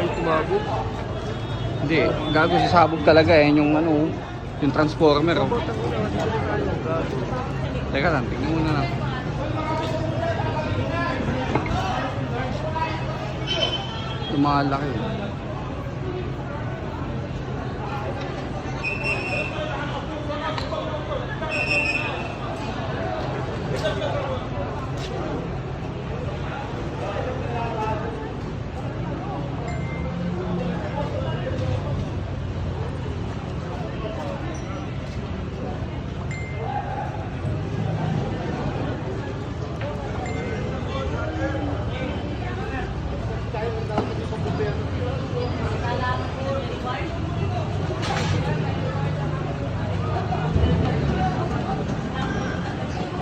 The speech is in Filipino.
gago. Hindi, gago si Sabog talaga eh, yung ano, yung transformer. Oh. Teka lang, tingnan muna lang. Lumalaki.